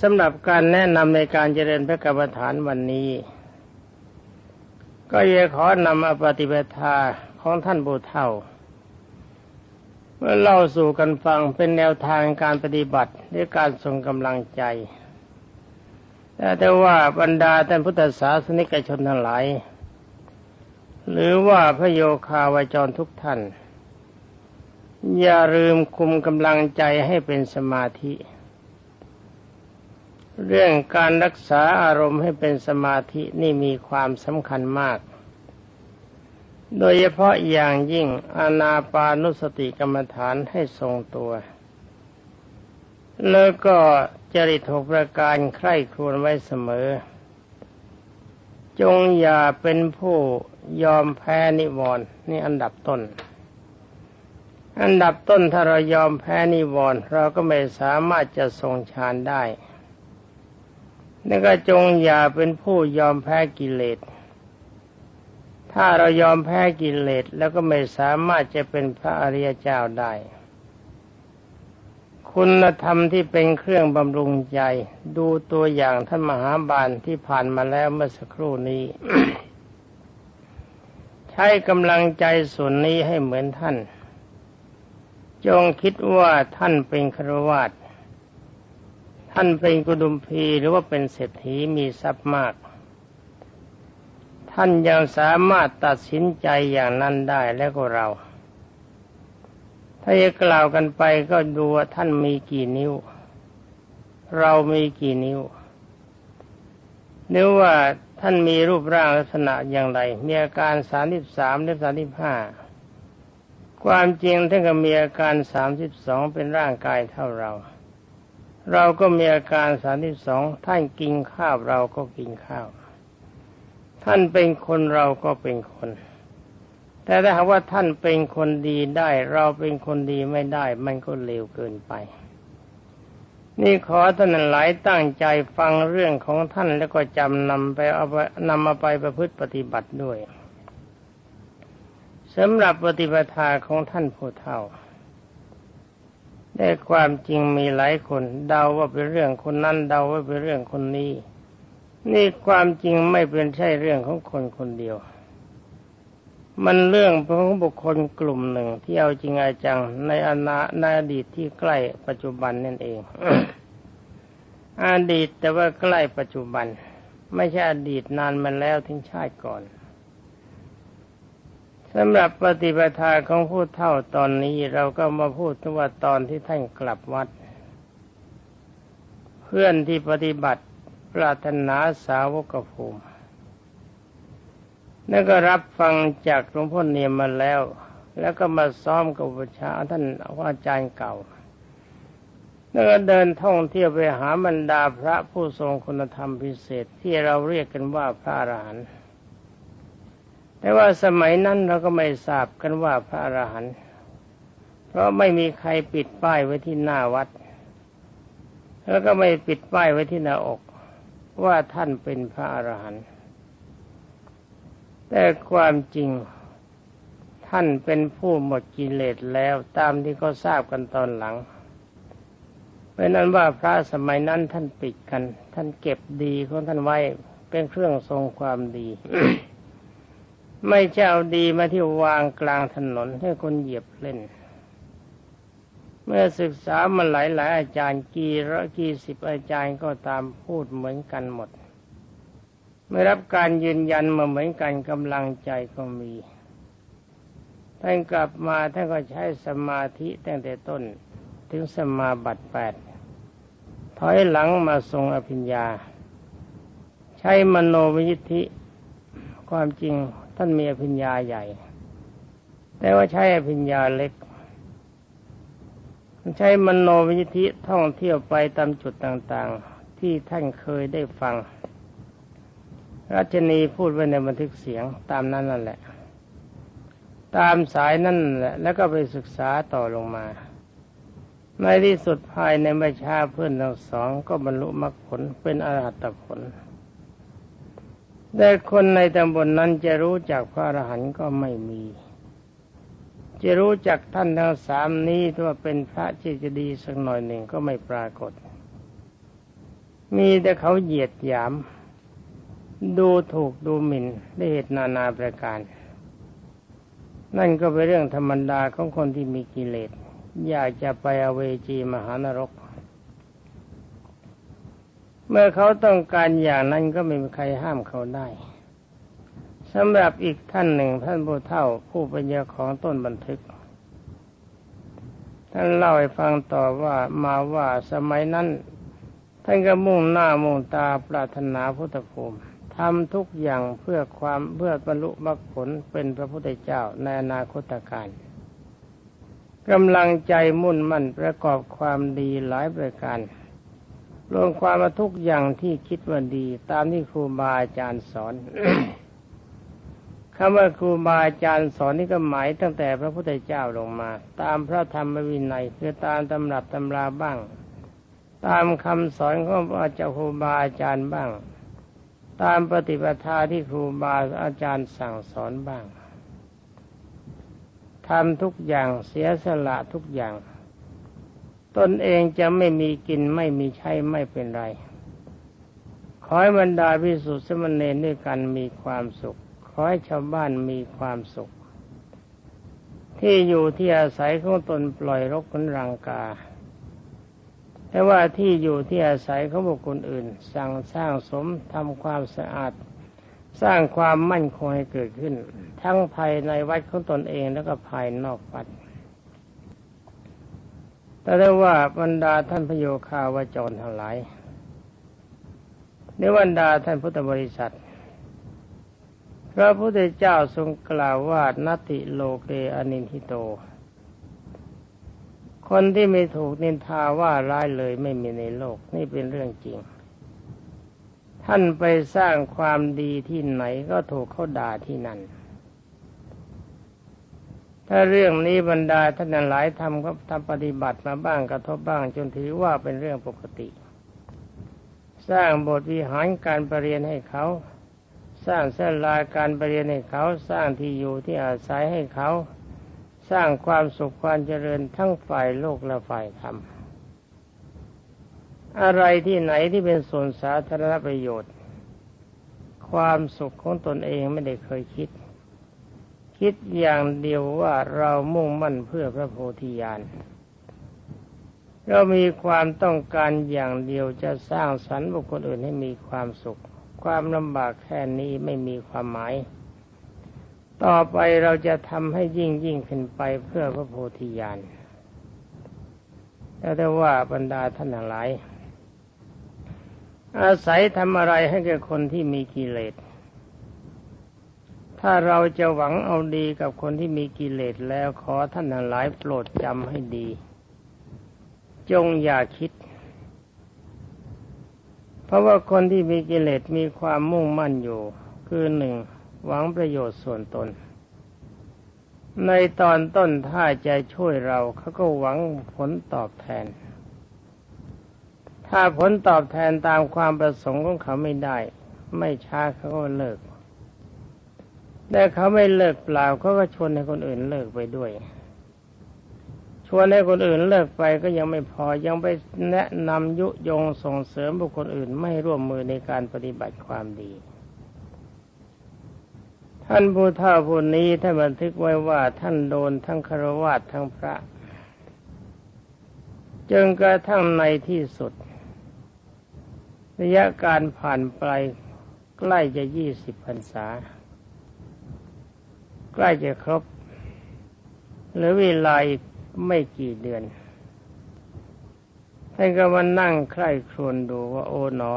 สำหรับการแนะนำในการเจริญพระกรรมฐานวันนี้ ก็จะขอนำอปฏิปทาของท่านบูเท่าเมื่อเล่าสู่กันฟังเป็นแนวทางการปฏิบัติด้วยการทรงกำลังใจ แต่แต่ว่าบรรดาท่านพุทธศาสนิกชนทั้งหลาย หรือว่าพระโยคาวจรทุกท่าน อย่าลืมคุมกำลังใจให้เป็นสมาธิ เรื่องการรักษาอารมณ์ให้เป็นสมาธินี่มีความสำคัญมาก โดยเฉพาะอย่างยิ่งอานาปานุสติกรรมฐานให้ทรงตัว แล้วก็จริตหกประการใคร่ครวญไว้เสมอ จงอย่าเป็นผู้ยอมแพ้นิวรณ์นี่อันดับต้น อันดับต้นถ้าเรายอมแพ้นิวรณ์เราก็ไม่สามารถจะทรงฌานได้ นี่ก็จงอย่าเป็นผู้ยอมแพ้กิเลส ถ้าเรายอมแพ้กิเลสแล้วก็ไม่สามารถจะเป็นพระอริยเจ้าได้ คุณธรรมที่เป็นเครื่องบำรุงใจ ดูตัวอย่างท่านมหาบาลที่ผ่านมาแล้วเมื่อสักครู่นี้ ใช้กำลังใจส่วนนี้ให้เหมือนท่าน จงคิดว่าท่านเป็นครวาต ท่านเป็นกุดุมพีหรือว่าเป็นเศรษฐีมีทรัพย์มาก ท่านยังสามารถตัดสินใจอย่างนั้นได้แล้วก็เรา ถ้าจะกล่าวกันไปก็ดูว่าท่านมีกี่นิ้ว เรามีกี่นิ้วนึกว่าท่านมีรูปร่างลักษณะอย่างไร มีอาการสามสิบสามหรือสามสิบห้าความจริงท่านก็มีอาการสามสิบสองเป็นร่างกายเท่าเรา เราก็มีอาการสามที่สองท่านกินข้าวเราก็กินข้าว ท่านเป็นคนเราก็เป็นคน แต่ถ้าหากว่าท่านเป็นคนดีได้ เราเป็นคนดีไม่ได้ มันก็เลวเกินไป นี่ขอท่านหลายตั้งใจฟังเรื่องของท่านแล้วก็จำนำไปเอาไปนำมาไปประพฤติปฏิบัติด้วยสำหรับปฏิปทาของท่านผู้เฒ่า แต่ความจริงมีหลายคนเดาว่าเป็นเรื่องคนนั้นเดาว่าเป็นเรื่องคนนี้ นี่ความจริงไม่เป็นใช่เรื่องของคนคนเดียว มันเรื่องของบุคคลกลุ่มหนึ่งที่เอาจริงอาจังในอนาในอดีตที่ใกล้ปัจจุบันนั่นเอง อดีตแต่ว่าใกล้ปัจจุบัน ไม่ใช่อดีตนานมาแล้วถึงชาติก่อน สำหรับปฏิปทาของผู้เท่าตอนนี้เราก็มาพูดถึงว่าตอนที่ท่านกลับวัด เพื่อนที่ปฏิบัติปรารถนาสาวกภูมินั่นก็รับฟังจากหลวงพ่อเนียมมาแล้ว แล้วก็มาซ้อมกับประชาท่านอาจารย์เก่าแล้วก็เดินท่องเที่ยวไปหาบรรดาพระผู้ทรงคุณธรรมพิเศษที่เราเรียกกันว่าพระอรหันต์ แต่ว่าสมัยนั้นเราก็ไม่ทราบกันว่าพระอรหันต์เพราะไม่มีใครปิดป้ายไว้ที่หน้าวัด แล้วก็ไม่ปิดป้ายไว้ที่หน้าอก ว่าท่านเป็นพระอรหันต์แต่ความจริงท่านเป็นผู้หมดกิเลสแล้วตามที่เขาทราบกันตอนหลังเพราะนั้นว่าพระสมัยนั้นท่านปิดกัน ท่านเก็บดีของท่านไว้เป็นเครื่องทรงความดี ไม่ใช่เอาดีมาที่วางกลางถนนให้คนเหยียบเล่น เมื่อศึกษามาหลายหลายอาจารย์กี่ร้อยกี่สิบอาจารย์ก็ตามพูดเหมือนกันหมด ไม่รับการยืนยันมาเหมือนกันกำลังใจก็มีท่านกลับมาท่านก็ใช้สมาธิตั้งแต่ต้นถึงสมาบัติแปดถอยหลังมาทรงอภิญญา ใช้มโนวิธิความจริง ท่านมีอภิญญาใหญ่ แต่ว่าใช้อภิญญาเล็กใช้มโนวิธิท่องเที่ยวไปตามจุดต่างๆ ที่ท่านเคยได้ฟังรัชนีพูดไว้ในบันทึกเสียงตามนั้นนั่นแหละ ตามสายนั่นแหละ แล้วก็ไปศึกษาต่อลงมาในที่สุดภายในไม่ช้าเพื่อนทั้งสองก็บรรลุมรรคผลเป็นอรหัตผล แต่คนในตำบลนนั้นจะรู้จักพระอรหันต์ก็ไม่มี จะรู้จักท่านทั้งสามนี้ว่าเป็นพระที่จะดีสักหน่อยหนึ่งก็ไม่ปรากฏ มีแต่เขาเหยียดหยาม ดูถูกดูหมิ่นได้เหตุนานาประการ นั่นก็เป็นเรื่องธรรมดาของคนที่มีกิเลส อยากจะไปอเวจีมหานรก เมื่อเขาต้องการอย่างนั้นก็ไม่มีใครห้ามเขาได้สำหรับอีกท่านหนึ่งท่านผู้เฒ่าผู้เป็นเจ้าของต้นบันทึก ท่านเล่าให้ฟังต่อว่ามาว่าสมัยนั้น ท่านก็มุ่งหน้ามุ่งตาปรารถนาพุทธภูมิทำทุกอย่างเพื่อความเพื่อบรรลุมรรคผลเป็นพระพุทธเจ้าในอนาคตการกำลังใจมุ่นมั่นประกอบความดีหลายประการ รวมความมาทุกอย่างที่คิดว่าดี ตามที่ครูบาอาจารย์สอนคำว่าครูบาอาจารย์สอนนี่ก็หมายตั้งแต่พระพุทธเจ้าลงมา ตามพระธรรมวินัยคือตามตำรับตำราบ้าง ตามคำสอนของอาจารย์ครูบาอาจารย์บ้าง ตามปฏิปทาที่ครูบาอาจารย์สั่งสอนบ้างทำทุกอย่างเสียสละทุกอย่าง ตนเองจะไม่มีกินไม่มีใช้ไม่เป็นไร ขอให้บรรดาพิสุทธิ์สมณเณรด้วยกันมีความสุข ขอให้ชาวบ้านมีความสุข ที่อยู่ที่อาศัยของตนปล่อยรกขนรังกาแต่ว่าที่อยู่ที่อาศัยของบุคคลอื่น สั่งสร้างสมทำความสะอาด สร้างความมั่นคงให้เกิดขึ้น ทั้งภายในวัดของตนเองแล้วก็ภายนอกวัด แต่ได้ว่าบรรดาท่านพโยคาวาจรทั้งหลายในบรรดาท่านพุทธบริษัท พระพุทธเจ้าทรงกล่าวว่านติโลเกอนินทิโต คนที่ไม่ถูกนินทาว่าร้ายเลยไม่มีในโลกนี่เป็นเรื่องจริง ท่านไปสร้างความดีที่ไหนก็ถูกเขาด่าที่นั่น ถ้าเรื่องนี้บรรดาท่านหลายทำก็ทำปฏิบัติมาบ้างกระทบบ้างจนถือว่าเป็นเรื่องปกติ สร้างบทวิหารการประเรียนให้เขา สร้างเส้นลายการปเรียนให้เขาสร้างที่อยู่ที่อาศัยให้เขา สร้างความสุขความเจริญทั้งฝ่ายโลกและฝ่ายธรรมอะไรที่ไหนที่เป็นส่วนสาธารณประโยชน์ ความสุขของตนเองไม่ได้เคยคิด คิดอย่างเดียวว่าเรามุ่งมั่นเพื่อพระโพธิญาณเรามีความต้องการอย่างเดียวจะสร้างสรรค์บุคคลอื่นให้มีความสุข ความลำบากแค่นี้ไม่มีความหมาย ต่อไปเราจะทำให้ยิ่งยิ่งขึ้นไปเพื่อพระโพธิญาณแล้วแต่ว่าบรรดาท่านหลาย อาศัยทำอะไรให้แก่คนที่มีกิเลส ถ้าเราจะหวังเอาดีกับคนที่มีกิเลสแล้วขอท่านหลายโปรดจำให้ดี จงอย่าคิด เพราะว่าคนที่มีกิเลสมีความมุ่งมั่นอยู่ คือหนึ่งหวังประโยชน์ส่วนตน ในตอนต้นถ้าจะช่วยเราเขาก็หวังผลตอบแทน ถ้าผลตอบแทนตามความประสงค์ของเขาไม่ได้ ไม่ช้าเขาก็เลิก แต่เขาไม่เลิกเปล่าเขาก็ชวนให้คนอื่นเลิกไปด้วย ชวนให้คนอื่นเลิกไปก็ยังไม่พอยังไปแนะนำยุยงส่งเสริมบุคคลอื่นไม่ร่วมมือในการปฏิบัติความดี ท่านผู้เฒ่าผู้นี้ท่านบันทึกไว้ว่าท่านโดนทั้งคารวะทั้งพระจนกระทั่งในที่สุด ระยะการผ่านไปใกล้จะยี่สิบพรรษา ใกล้จะครบ หรือเวลาอีกไม่กี่เดือนท่านก็มานั่งใคร่ครวญดูว่าโอ๋หนอ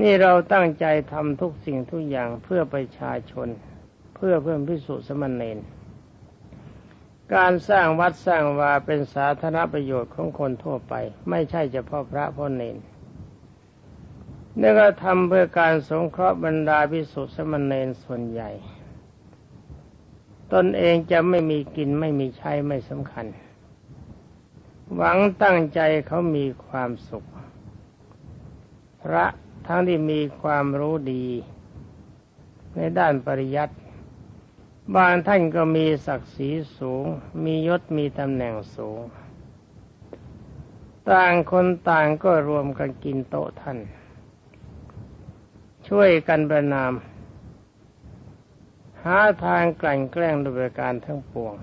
นี่เราตั้งใจทำทุกสิ่งทุกอย่างเพื่อประชาชน เพื่อเพื่อนพิสุสมณเณรการสร้างวัดสร้างวาเป็นสาธารณประโยชน์ของคนทั่วไป ไม่ใช่เฉพาะพระพ่อเนนนี่ก็ทำเพื่อการสงเคราะห์บรรดาพิสุสมณเณรส่วนใหญ่ ตนเองจะไม่มีกินไม่มีใช้ไม่สำคัญ หวังตั้งใจเขามีความสุข พระทั้งที่มีความรู้ดี ในด้านปริยัติบางท่านก็มีศักดิ์ศรีสูง มียศมีตำแหน่งสูง ต่างคนต่างก็รวมกันกินโต๊ะท่าน ช่วยกันประนาม หาทางกลั่นแกล้งโดยการทั้งปวง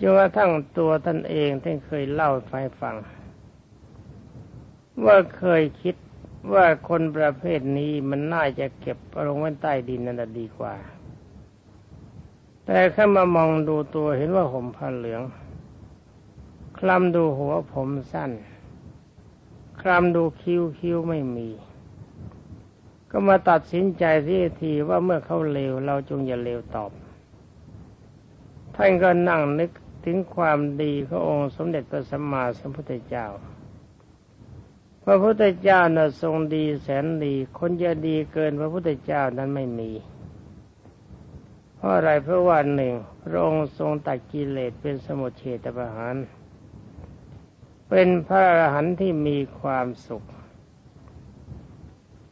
จนกระทั่งตัวท่านเองท่านเคยเล่าให้ฟัง ว่าเคยคิดว่าคนประเภทนี้มันน่าจะเก็บลงไว้ใต้ดินนั่นดีกว่า แต่ข้ามามองดูตัวเห็นว่าห่มผ้าเหลือง คลำดูหัวผมสั้น คลำดูคิ้วคิ้วไม่มี ก็มาตัดสินใจที่ทีว่าเมื่อเขาเลวเราจงอย่าเลวตอบ ท่านก็นั่งนึกถึงความดีขององค์สมเด็จพระสัมมาสัมพุทธเจ้า พระพุทธเจ้าน่ะทรงดีแสนดี คนจะดีเกินพระพุทธเจ้านั้นไม่มี เพราะอะไรเพราะว่าหนึ่งพระองค์ทรงตัดกิเลสเป็นสมุทเฉตประหาร เป็นพระอรหันต์ที่มีความสุข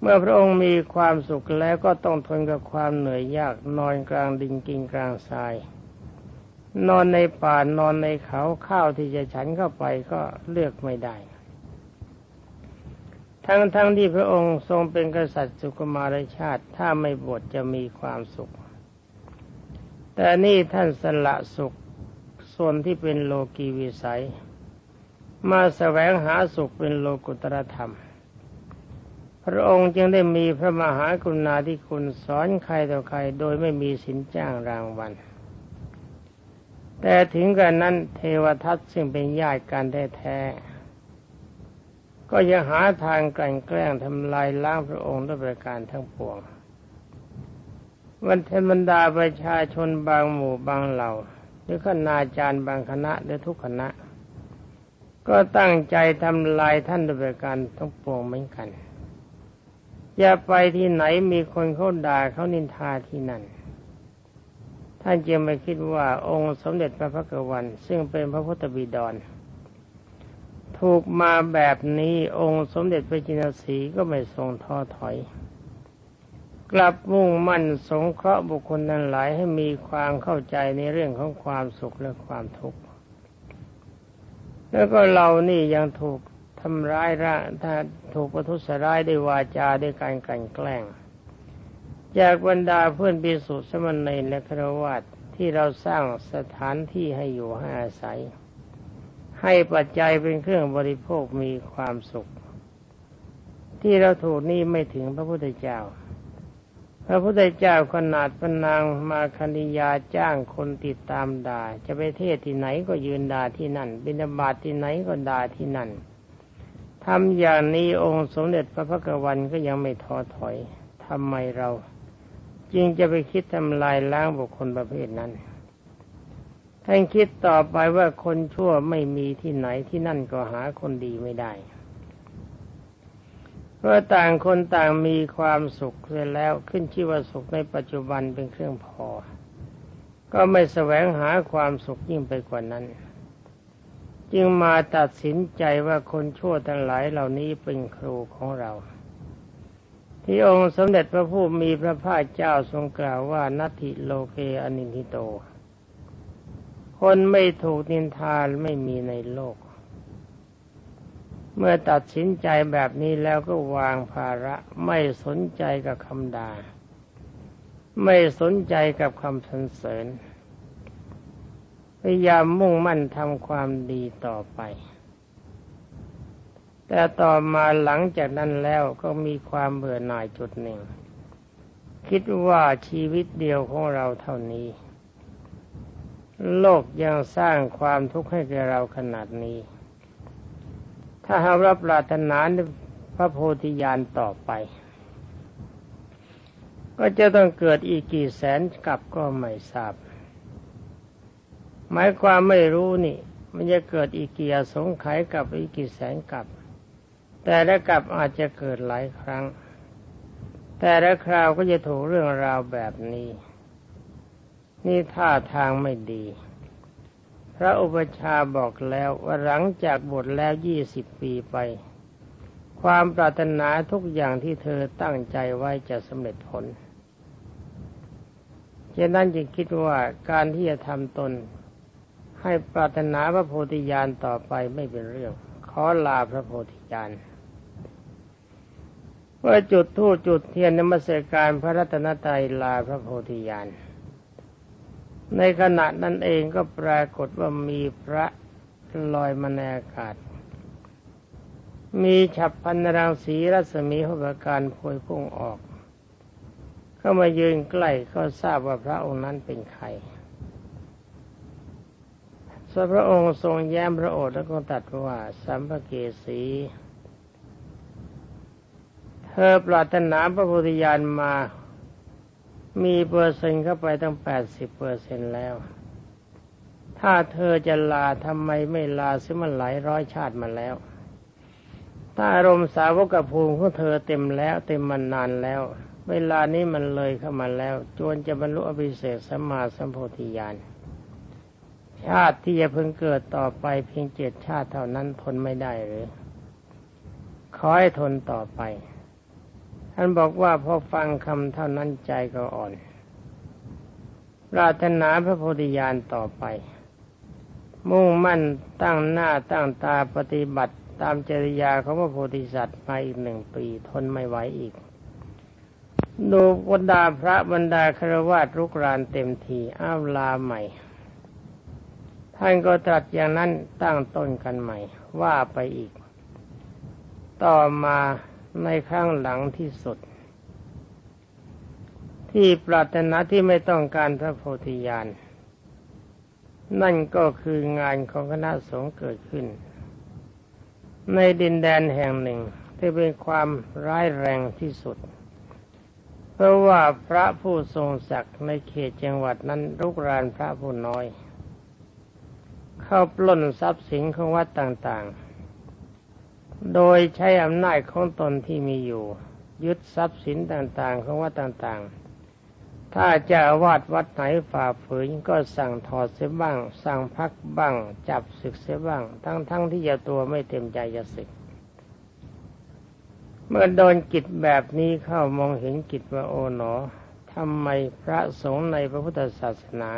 มื่อพระองค์มีความสุขแล้วก็ต้องทนกับความเหนื่อยยากนอนกลางดินกินกลางทราย นอนในป่านอนในเขาข้าวที่จะฉันเข้าไปก็เลือกไม่ได้ ทั้งๆทที่พระองค์ทรงเป็นกษัตริย์สุกมารชาติ ถ้าไม่บวชจะมีความสุข แต่นี่ท่านสละสุขส่วนที่เป็นโลกีวิสัย มาแสวงหาสุขเป็นโลกุตรธรรม พระองค์จึงได้มีพระมหากรุณาธิคุณสอนใครต่อใครโดยไม่มีสินจ้างรางวัล แต่ถึงกันนั้นเทวทัตซึ่งเป็นญาติกันแท้ๆก็ยังหาทางกลั่นแกล้งทำลายล้างพระองค์ด้วยประการทั้งปวง วันเทมดาประชาชนบางหมู่บางเหล่า หรือคณาจารย์บางคณะหรือทุกคณะ ก็ตั้งใจทำลายท่านด้วยประการทั้งปวงเหมือนกัน อย่าไปที่ไหนมีคนเขาด่าเขานินทาที่นั่น ท่านจึงไม่คิดว่าองค์สมเด็จพระพักวัน ซึ่งเป็นพระพุทธบิดร ถูกมาแบบนี้องค์สมเด็จพระจินสีก็ไม่ทรงท้อถอย กลับมุ่งมั่นสงเคราะห์บุคคลนั้นหลายให้มีความเข้าใจในเรื่องของความสุขและความทุกข์แล้วก็เรานี่ยังถูก ทำร้ายร่างถ้าถูกประทุษร้ายด้วยวาจาด้วยการกลั่นแกล้ง จากบรรดาเพื่อนปิสุสมณีและครวัตที่เราสร้างสถานที่ให้อยู่ให้อาศัย ให้ปัจจัยเป็นเครื่องบริโภคมีความสุข ที่เราถูกนี่ไม่ถึงพระพุทธเจ้า พระพุทธเจ้าขนาดพนางมาคณิยาจ้างคนติดตามด่า จะไปเทศที่ไหนก็ยืนด่าที่นั่น บิณฑบาตที่ไหนก็ด่าที่นั่น ทำอย่างนี้องค์สมเด็จพระพักวันก็ยังไม่ท้อถอยทำไมเรา จึงจะไปคิดทำลายล้างบุคคลประเภทนั้นท่านคิดต่อไปว่าคนชั่วไม่มีที่ไหนที่นั่นก็หาคนดีไม่ได้เพราะต่างคนต่างมีความสุขเสร็จแล้วขึ้นชื่อว่าสุขในปัจจุบันเป็นเครื่องพอ ก็ไม่แสวงหาความสุขยิ่งไปกว่านั้น จึงมาตัดสินใจว่าคนชั่วทั้งหลายเหล่านี้เป็นครูของเรา ที่องค์สมเด็จพระผู้มีพระภาคเจ้าทรงกล่าวว่านัตถิโลเกอนินทิโต คนไม่ถูกนินทานไม่มีในโลก เมื่อตัดสินใจแบบนี้แล้วก็วางภาระไม่สนใจกับคำด่าไม่สนใจกับคำสรรเสริญ ยายามมุ่งมั่นทำความดีต่อไป แต่ต่อมาหลังจากนั้นแล้วก็มีความเบื่อหน่ายจุดหนึ่ง คิดว่าชีวิตเดียวของเราเท่านี้ โลกยังสร้างความทุกข์ให้แก่เราขนาดนี้ ถ้าหากรับปรารถนาพระโพธิญาณต่อไป ก็จะต้องเกิดอีกกี่แสนกับก็ไม่ทราบ หมายความไม่รู้นี่ มันจะเกิดอีกกี่สงไขยกับอีกกี่แสนกับ แต่ละกับอาจจะเกิดหลายครั้ง แต่ละคราวก็จะถูกเรื่องราวแบบนี้ นี่ท่าทางไม่ดี พระอุปชาบอกแล้วว่าหลังจากบทแล้วยี่สิบปีไป ความปรารถนาทุกอย่างที่เธอตั้งใจไว้จะสำเร็จผลฉะนั้นจึงคิดว่าการที่จะทำตน ให้ปรารถนาพระโพธิญาณต่อไปไม่เป็นเรื่อง ขอลาพระโพธิญาณเมื่อจุดธูปจุดเทียนนมัสการพระรัตนตรัยลาพระโพธิญาณในขณะนั้นเองก็ปรากฏว่ามีพระลอยมาในอากาศ มีฉับพันรังสีรัศมีหุบการพวยพุ่งออก เข้ามายืนใกล้ก็ทราบว่าพระองค์นั้นเป็นใคร ส่วนพระองค์ทรงแย้มพระโอษฐ์แล้วก็ตัดว่าสัมภเกสีเธอปรารถนาพระพุทธญาณมา มีเปอร์เซ็นต์เข้าไปตั้งแปดสิบเปอร์เซ็นแล้ว ถ้าเธอจะลาทำไมไม่ลาซิมันหลายร้อยชาติมาแล้ว ถ้าอารมณ์สาวกภูมิของเธอเต็มแล้ว เต็มมันนานแล้ว เวลานี้มันเลยเข้ามาแล้ว จวนจะบรรลุอภิเศษสัมมาสัมโพธิญาณ ชาติที่จะพิ่งเกิดต่อไปเพียงเจ็ดชาติเท่านั้นทนไม่ได้หรือขอให้ทนต่อไป ท่านบอกว่าพอฟังคำเท่านั้นใจก็อ่อนปรารถนาพระโพธิญาณต่อไป มุ่งมั่นตั้งหน้าตั้งตาปฏิบัติตามจริยาของพระโพธิสัตว์มาอีกหนึ่งปีทนไม่ไหวอีก ดูบรรดาพระบรรดาครวาสรุกรานเต็มทีอ้าวลาใหม่ ท่านก็ตรัสอย่างนั้นตั้งต้นกันใหม่ ว่าไปอีก ต่อมาในครั้งหลังที่สุด ที่ปรารถนาที่ไม่ต้องการพระโพธิญาณ นั่นก็คืองานของคณะสงฆ์เกิดขึ้น ในดินแดนแห่งหนึ่งที่เป็นความร้ายแรงที่สุด เพราะว่าพระผู้ทรงศักดิ์ในเขตจังหวัดนั้นรุกรานพระผู้น้อย เข้าปล้นทรัพย์สินของวัดต่างๆ โดยใช้อำนาจของตนที่มีอยู่ ยึดทรัพย์สินต่างๆ ของวัดต่างๆ ถ้าจะวาดวัดไหนฝ่าฝืนก็สั่งถอดเสียบ้าง สั่งพักบ้าง จับศึกเสียบ้าง ทั้งๆทที่จะตัวไม่เต็มใจจะศึก เมื่อโดนกิจแบบนี้เข้ามองเห็นกิจว่าโอ๋หนอทำไมพระสงฆ์ในพระพุทธศาสนา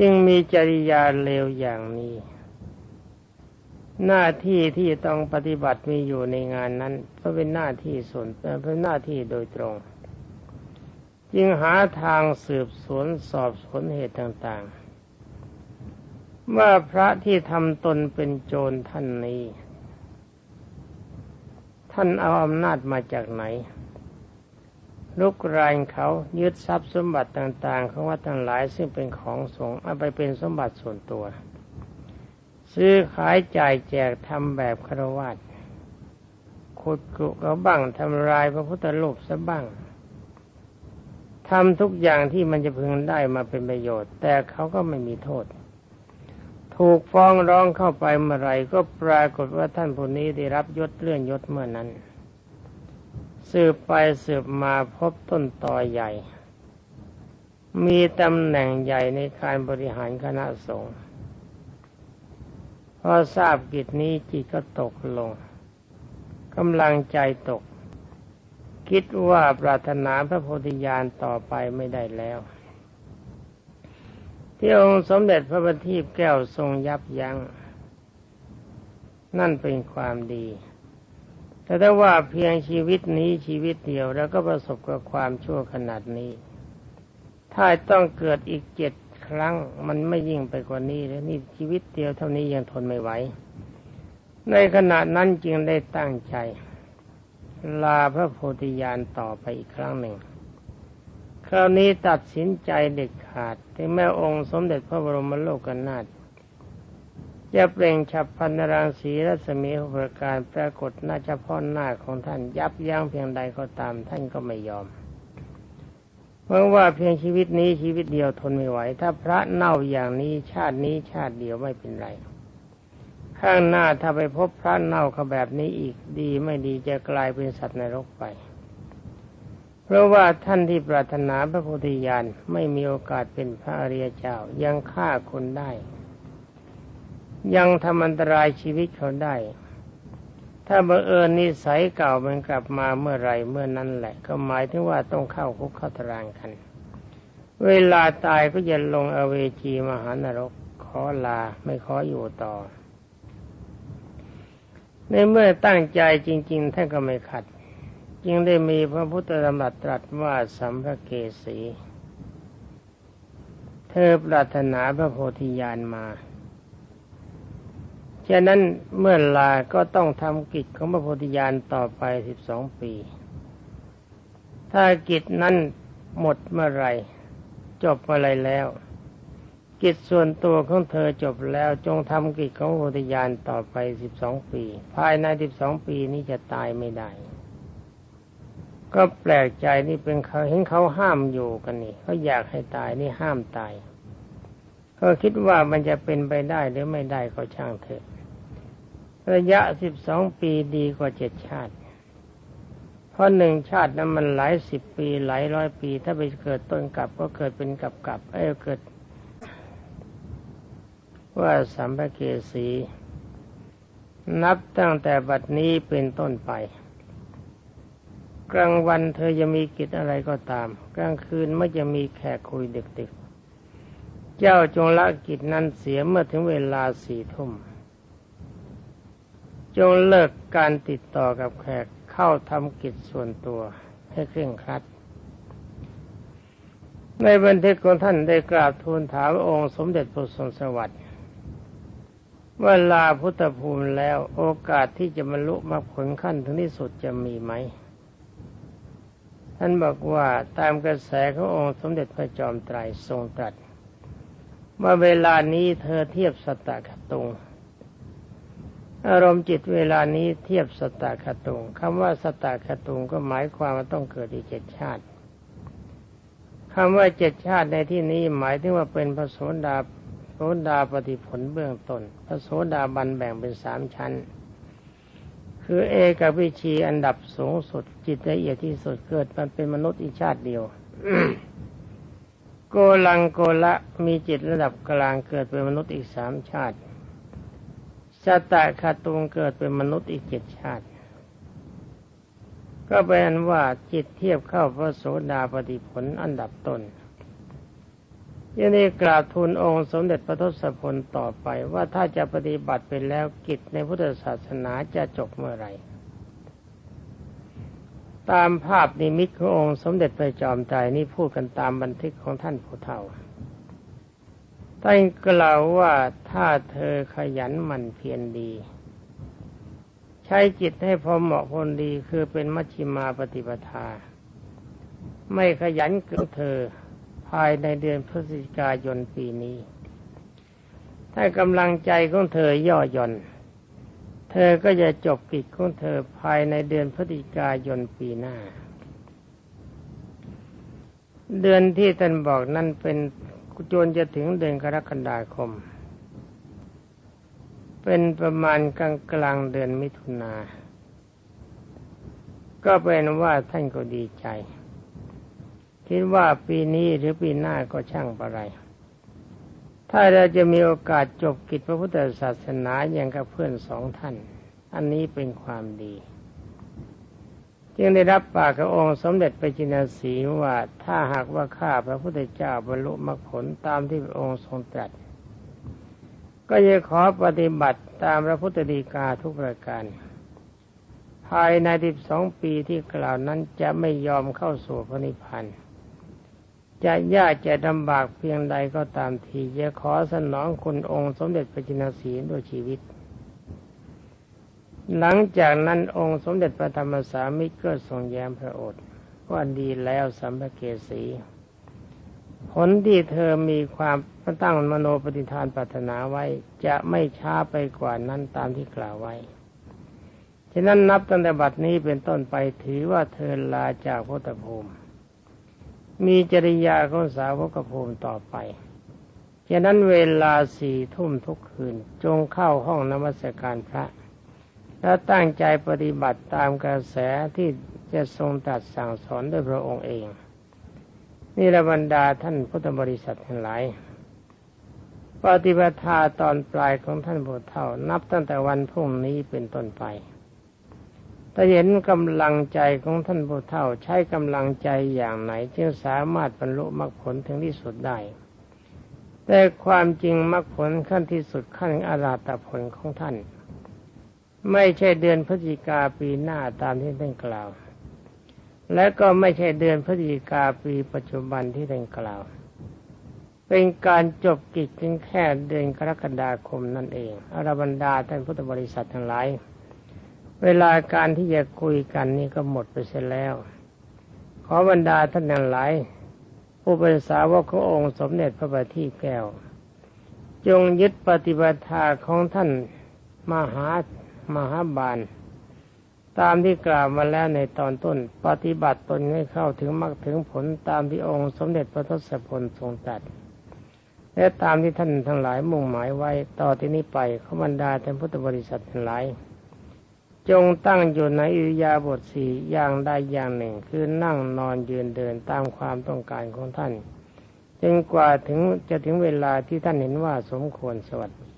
จึงมีจริยาเลวอย่างนี้ หน้าที่ที่ต้องปฏิบัติมีอยู่ในงานนั้นก็เป็นหน้าที่ส่วนเป็นหน้าที่โดยตรง จึงหาทางสืบสวนสอบสวนเหตุต่างๆ ว่าพระที่ทำตนเป็นโจรท่านนี้ ท่านเอาอำนาจมาจากไหน ลุกรานเขายึดทรัพย์สมบัติต่างๆของวัดทั้งหลายซึ่งเป็นของสงฆ์เอาไปเป็นสมบัติส่วนตัว ซื้อขายจ่ายแจกทำแบบคารวะขุดกุเขาบ้างทำลายพระพุทธรูปซะบ้างทำทุกอย่างที่มันจะพึงได้มาเป็นประโยชน์ แต่เขาก็ไม่มีโทษ ถูกฟ้องร้องเข้าไปเมื่อไรก็ปรากฏว่าท่านผู้นี้ได้รับยศเลื่อนยศเมื่อนั้น สืบไปสืบมาพบต้นตอใหญ่ มีตำแหน่งใหญ่ในการบริหารคณะสงฆ์พอทราบกิจนี้จิตก็ตกลงกำลังใจตก คิดว่าปรารถนาพระโพธิญาณต่อไปไม่ได้แล้ว ที่องค์สมเด็จพระบัณฑิตแก้วทรงยับยัง้งนั่นเป็นความดี แต่ถ้าว่าเพียงชีวิตนี้ชีวิตเดียวแล้วก็ประสบกับความชั่วขนาดนี้ ถ้าต้องเกิดอีกเจ็ดครั้งมันไม่ยิ่งไปกว่านี้แล้วนี่ชีวิตเดียวเท่านี้ยังทนไม่ไหว ในขณะนั้นจึงได้ตั้งใจ ลาพระโพธิญาณต่อไปอีกครั้งหนึ่ง คราวนี้ตัดสินใจเด็ดขาดที่แม่องค์สมเด็จพระบรมโลกนาถ จะเปล่งฉับพันนรังสีรัศมีหุประการปรากฏหน้าเฉพาะหน้าของท่านยับยั้งเพียงใดก็ตามท่านก็ไม่ยอม เพราะว่าเพียงชีวิตนี้ชีวิตเดียวทนไม่ไหว ถ้าพระเน่าอย่างนี้ชาตินี้ชาติเดียวไม่เป็นไร ข้างหน้าถ้าไปพบพระเน่าเขาแบบนี้อีกดีไม่ดีจะกลายเป็นสัตว์นรกไป เพราะว่าท่านที่ปรารถนาพระโพธิญาณไม่มีโอกาสเป็นพระอริยเจ้ายังฆ่าคนได้ ยังทำอันตรายชีวิตเขาได้ ถ้าบังเอิญนิสัยเก่ามันกลับมาเมื่อไรเมื่อนั้นแหละ ก็หมายถึงว่าต้องเข้าคุกเข้าตารางกัน เวลาตายก็จะลงอเวจีมหานรก ขอลาไม่ขออยู่ต่อ ในเมื่อตั้งใจจริง ๆ ท่านก็ไม่ขัด จึงได้มีพระพุทธธรรมตรัสว่าสัมภเกสี เธอปรารถนาพระโพธิญาณมา ฉะนั้นเมื่อลาก็ต้องทำกิจของพระโพธิญาณต่อไปสิบสองปี ถ้ากิจนั้นหมดเมื่อไรจบเมื่อไรแล้ว กิจส่วนตัวของเธอจบแล้วจงทำกิจของโพธิญาณต่อไปสิบสองปี ภายในสิบสองปีนี้จะตายไม่ได้ ก็แปลกใจนี่เป็นเขาเห็นเขาห้ามอยู่กันนี่เขาอยากให้ตายนี่ห้ามตายเขาคิดว่ามันจะเป็นไปได้หรือไม่ได้ก็ช่างเถอะ ระยะสิบสองปีดีกว่าเจ็ดชาติ เพราะหนึ่งชาตินั้นมันหลายสิบปีหลายร้อยปี ถ้าไปเกิดต้นกลับก็เกิดเป็นกลับกลับเอ้เกิด ว่าสัมภเกสี นับตั้งแต่บัดนี้เป็นต้นไปกลางวันเธอจะมีกิจอะไรก็ตาม กลางคืนไม่จะมีแขกคุยเดึกๆ เจ้าจงละกิจนั้นเสียเมื่อถึงเวลาสี่ทุ่ม จงเลิกการติดต่อกับแขกเข้าทำกิจส่วนตัวให้เคร่งครัด ในบันทึกของท่านได้กราบทูลถามองค์สมเด็จพระสงสวัสดิ์ว่าลาพุทธภูมิแล้วโอกาสที่จะบรรลุมรรคผลขั้นถึงที่สุดจะมีไหม ท่านบอกว่าตามกระแสขององค์สมเด็จพระจอมไตรทรงตรัสว่าเวลานี้เธอเทียบสตตะขตุง อารมณ์จิตเวลานี้เทียบสตาคตุงคำว่าสตาคตุงก็หมายความว่าต้องเกิดอีกเจ็ดชาติคำว่าเจ็ดชาติในที่นี้หมายถึงว่าเป็นพระโสดาโสดาปฏิผลเบื้องต้นพระโสดาบันแบ่งเป็นสามชั้น คือเอกวิชีอันดับสูงสุดจิตละเอียดที่สุดเกิดมันเป็นมนุษย์อีกชาติเดียวโกลังโกละมีจิตระดับกลางเกิดเป็นมนุษย์อีกสามชาติ ชาตะคาตุงเกิดเป็นมนุษย์อีกเจ็ดชาติ ก็แปลว่าจิตเทียบเข้าพระโสดาปฏิผลอันดับต้นยังได้กราบทูลองค์สมเด็จพระทศพลต่อไปว่าถ้าจะปฏิบัติไปแล้วกิจในพุทธศาสนาจะจบเมื่อไรตามภาพนิมิตขององค์สมเด็จพระจอมไตรนี่พูดกันตามบันทึกของท่านผู้เฒ่า ท่านกล่าวว่าถ้าเธอขยันหมั่นเพียรดี ใช้จิตให้พอเหมาะพอดีคือเป็นมัชฌิมาปฏิปทา ไม่ขยันเกินเธอภายในเดือนพฤศจิกายนปีนี้ ถ้ากำลังใจของเธอย่อหย่อน เธอก็จะจบกิจของเธอภายในเดือนพฤศจิกายนปีหน้า เดือนที่ท่านบอกนั่นเป็น จนจะถึงเดือนกรกฎาคม เป็นประมาณกลางกลางเดือนมิถุนา ก็เป็นว่าท่านก็ดีใจ คิดว่าปีนี้หรือปีหน้าก็ช่างปะไร ถ้าเราจะมีโอกาสจบกิจพระพุทธศาสนาอย่างกับเพื่อนสองท่าน อันนี้เป็นความดี จึงได้รับปากกับองค์สมเด็จไปจินสีว่าถ้าหากว่าข้าพระพุทธเจ้าบรรลุมรรคผลตามที่พระองค์ทรงตรัส ก็จะขอปฏิบัติตามพระพุทธดีกาทุกประการภายในสิบสองปีที่กล่าวนั้นจะไม่ยอมเข้าสู่พระนิพพานจะยากจะลำบากเพียงใดก็ตามทีจะขอสนองคุณองค์สมเด็จพระจินสีด้วยชีวิต หลังจากนั้นองค์สมเด็จพระธรรมสามิตรก็ทรงแย้มพระโอษฐ์ว่าดีแล้วสัมภเกสีผลที่เธอมีความตั้งมโนปฏิทานปรารถนาไว้ จะไม่ช้าไปกว่านั้นตามที่กล่าวไว้ ฉะนั้นนับตั้งแต่บัดนี้เป็นต้นไปถือว่าเธอลาจากพุทธภูมิ มีจริยาของสาวกภูมิต่อไป ฉะนั้นเวลาสี่ทุ่มทุกคืนจงเข้าห้องนมัสการพระ แล้วตั้งใจปฏิบัติตามกระแสที่จะทรงตัดสั่งสอนด้วยพระองค์เอง นี่ระบรรดาท่านพุทธบริษัททั้งหลาย ปฏิบัติตอนปลายของท่านผู้เฒ่านับตั้งแต่วันพรุ่งนี้เป็นต้นไปถ้าเห็นกำลังใจของท่านผู้เฒ่าใช้กำลังใจอย่างไหน จึงสามารถบรรลุมรรคผลถึงที่สุดได้แแต่ความจริงมรรคผลขั้นที่สุดขั้นอาราตผลของท่าน ไม่ใช่เดือนพฤศจิกาปีหน้าตามที่ท่านกล่าว และก็ไม่ใช่เดือนพฤศจิกาปีปัจจุบันที่ท่านกล่าว เป็นการจบกิจเพียงแค่เดือนกรกฎาคมนั่นเองอรบรรดาท่านพุทธบริษัททั้งหลาย เวลาการที่จะคุยกันนี่ก็หมดไปเสียแล้ว ขอบรรดาท่านทั้งหลายผู้เป็นสาวกขององค์สมเด็จพระบัณฑิตแก้ว จงยึดปฏิบัติของท่านมหา มหาบาล ตามที่กล่าวมาแล้วในตอนต้น ปฏิบัติตนให้เข้าถึงมรรคถึงผลตามที่องค์สมเด็จพระทศพลทรงตรัสและตามที่ท่านทั้งหลายมุ่งหมายไว้ต่อที่นี้ไปขบรรดาท่านพุทธบริษัททั้งหลาย จงตั้งอยู่ในอิริยาบถสี่อย่างใดอย่างหนึ่ง คือนั่งนอนยืนเดินตามความต้องการของท่านจนกว่าถึงจะถึงเวลาที่ท่านเห็นว่าสมควรสวัสดี